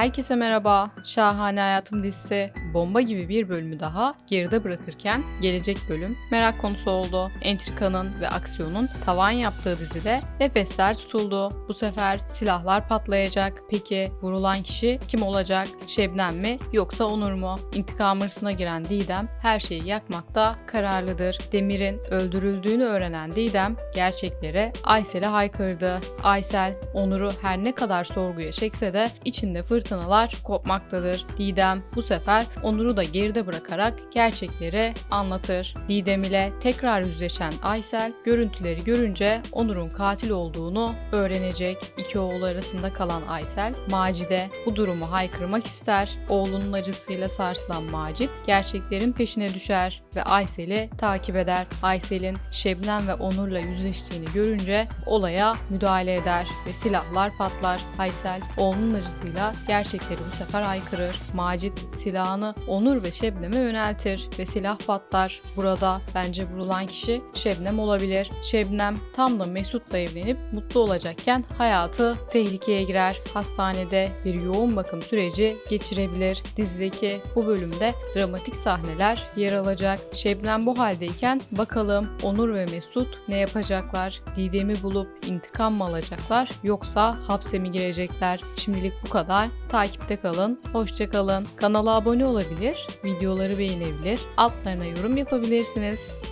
Herkese merhaba. Şahane Hayatım dizisi bomba gibi bir bölümü daha geride bırakırken gelecek bölüm merak konusu oldu. Entrikanın ve aksiyonun tavan yaptığı dizide nefesler tutuldu. Bu sefer silahlar patlayacak. Peki vurulan kişi kim olacak? Şebnem mi yoksa Onur mu? İntikam hırsına giren Didem her şeyi yakmakta kararlıdır. Demir'in öldürüldüğünü öğrenen Didem gerçeklere Aysel'e haykırdı. Aysel Onur'u her ne kadar sorguya çekse de içinde fırtınalar kopmaktadır. Didem bu sefer Onur'u da geride bırakarak gerçekleri anlatır. Didem ile tekrar yüzleşen Aysel görüntüleri görünce Onur'un katil olduğunu öğrenecek. İki oğlu arasında kalan Aysel, Macide bu durumu haykırmak ister. Oğlunun acısıyla sarsılan Macit gerçeklerin peşine düşer ve Aysel'i takip eder. Aysel'in Şebnem ve Onur'la yüzleştiğini görünce olaya müdahale eder ve silahlar patlar. Aysel oğlunun acısıyla gerçekleri bu sefer haykırır. Macit silahını Onur ve Şebnem'e yöneltir ve silah patlar. Burada bence vurulan kişi Şebnem olabilir. Şebnem tam da Mesut'la evlenip mutlu olacakken hayatı tehlikeye girer. Hastanede bir yoğun bakım süreci geçirebilir. Dizideki bu bölümde dramatik sahneler yer alacak. Şebnem bu haldeyken bakalım Onur ve Mesut ne yapacaklar? Didem'i bulup intikam mı alacaklar yoksa hapse mi girecekler? Şimdilik bu kadar. Takipte kalın. Hoşça kalın. Kanala abone olabilir, videoları beğenebilir, altlarına yorum yapabilirsiniz.